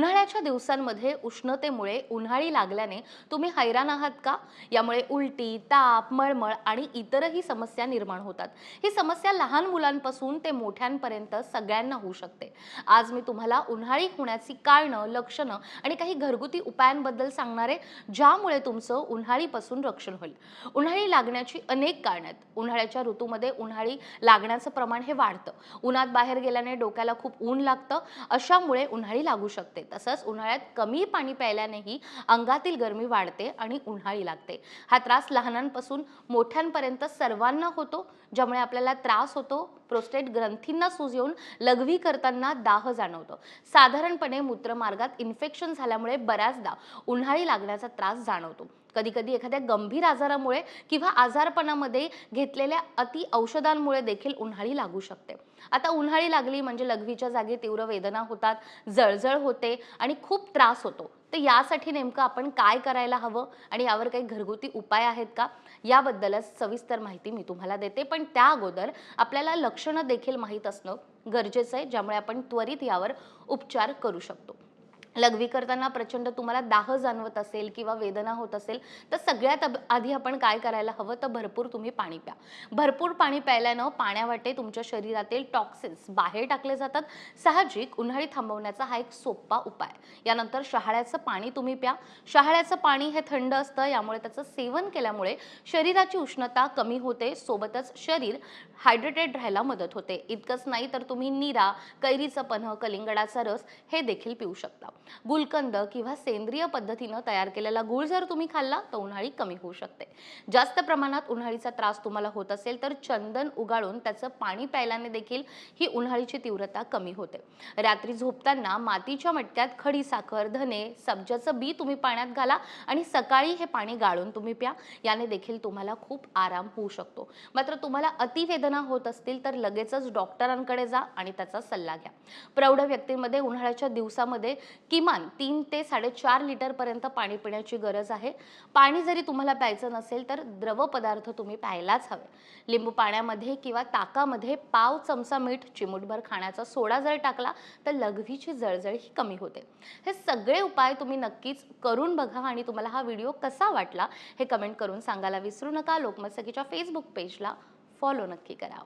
उन्हाळ्याच्या दिवसांमध्ये उष्णतेमुळे उन्हाळी लागल्याने तुम्ही हैराण आहात का? यामुळे उलटी ताप मळमळ आणि इतरही समस्या निर्माण होतात. ही समस्या लहान मुलांपासून ते मोठ्यांपर्यंत सगळ्यांना होऊ शकते. आज मी तुम्हाला उन्हाळी होण्याची कारणं लक्षणं आणि काही घरगुती उपायांबद्दल सांगणारे ज्यामुळे तुमचं उन्हाळीपासून रक्षण होईल. उन्हाळी लागण्याची अनेक कारणं आहेत. उन्हाळ्याच्या ऋतूमध्ये उन्हाळी लागण्याचं प्रमाण हे वाढतं. उन्हात बाहेर गेल्याने डोक्याला खूप ऊन लागतं. अशामुळे उन्हाळी लागू शकते. तसंच उन्हाळ्यात कमी पाणी प्यायल्यानेही अंगातील गरमी वाढते आणि उन्हाळी लागते. हा त्रास लहानांपासून मोठ्यांपर्यंत सर्वांना होतो ज्यामुळे आपल्याला त्रास होतो प्रोस्टेट ग्रंथींना सूज येऊन लघवी करताना दाह जाणवतो. साधारणपणे मूत्रमार्गात इन्फेक्शन झाल्यामुळे बऱ्याचदा उन्हाळी लागण्याचा त्रास जाणवतो. कधी कधी एखाद्या गंभीर आजारामुळे किंवा आजारपणामध्ये घेतलेल्या अति औषधांमुळे देखील उन्हाळी लागू शकते. आता उन्हाळी लागली म्हणजे लघवीच्या जागी तीव्र वेदना होतात जळजळ होते आणि खूप त्रास होतो. तर यासाठी नेमकं आपण काय करायला हवं आणि यावर काही घरगुती उपाय आहेत का? याबद्दलच सविस्तर माहिती मी तुम्हाला देते. पण त्या अगोदर आपल्याला लक्षणं देखील माहीत असणं गरजेचं आहे ज्यामुळे आपण त्वरित यावर उपचार करू शकतो. लघवी करताना प्रचंड तुम्हाला दाह जाणवत असेल किंवा वेदना होत असेल तर सगळ्यात अब- आधी आपण काय करायला हवं? तर भरपूर तुम्ही पाणी प्या. भरपूर पाणी प्यायल्यानं पाण्यावाटे तुमच्या शरीरातील टॉक्सिन्स बाहेर टाकले जातात. साहजिक उन्हाळी थांबवण्याचा हा एक सोपा उपाय. यानंतर शहाळ्याचं पाणी तुम्ही प्या. शहाळ्याचं पाणी हे थंड असतं यामुळे त्याचं सेवन केल्यामुळे शरीराची उष्णता कमी होते सोबतच शरीर हायड्रेटेड राहायला मदत होते. इतकंच नाही तर तुम्ही नीरा कैरीचं पन्ह कलिंगडाचा रस हे देखील पिऊ शकता. गुलकंद किंवा सेंद्रिय पद्धतीनं तयार केलेला गुळ जर तुम्ही खाल्ला तर उन्हाळी कमी होऊ शकते. जास्त प्रमाणात उन्हाळीचा त्रास तुम्हाला होत असेल तर चंदन उगाळून त्याचं पाणी प्यायल्याने देखील ही उन्हाळीची तीव्रता कमी होते. रात्री झोपताना मातीच्या मटक्यात खडी साखर धने सब्जाचं बी तुम्ही पाण्यात घाला आणि सकाळी हे पाणी गाळून तुम्ही प्या. याने देखील तुम्हाला खूप आराम होऊ शकतो. मात्र तुम्हाला अतिवेदना होत असतील तर लगेचच डॉक्टरांकडे जा आणि त्याचा सल्ला घ्या. प्रौढ व्यक्तींमध्ये उन्हाळ्याच्या दिवसामध्ये किमान तीन ते साडेचार लिटरपर्यंत पाणी पिण्याची गरज आहे. पाणी जरी तुम्हाला प्यायचं नसेल तर द्रव पदार्थ तुम्ही प्यायलाच हवे. लिंबू पाण्यामध्ये किंवा ताकामध्ये पाव चमचा मीठ चिमूटभर खाण्याचा सोडा जर टाकला तर लघवीची जळजळ ही कमी होते. हे सगळे उपाय तुम्ही नक्कीच करून बघा आणि तुम्हाला हा व्हिडिओ कसा वाटला हे कमेंट करून सांगायला विसरू नका. लोकमत सखीच्या फेसबुक पेजला फॉलो नक्की करा.